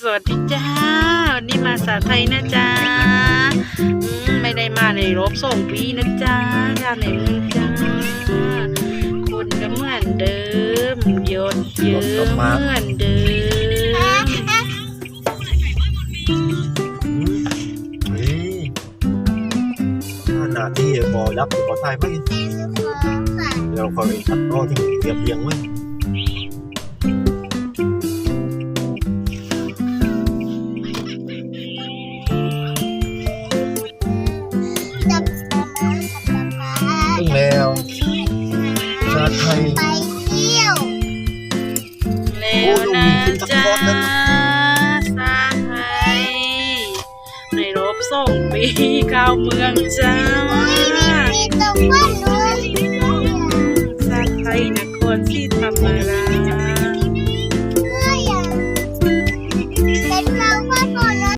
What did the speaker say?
สวัสดีจ้า วันนี้มาสาไทยนะจ๊ะอืมไม่ได้มาในรบส่งปีนะจ๊ะชาในเมืองจ้า คนก็เหมือนเดิมยศเยอะเหมือนเดิมนี่หน้าที่บอยับกับบอไทยไหมเดี๋ยวเราคอยตัดต่อที่เรียบเรียงไว้ ไทยไปเที่ยวแล้วนะจ๊ะสาไทยในรบส่งปีเข้าเมืองจ้ามีตรงบ้านนู้นสาไทยนครที่ทำอะไร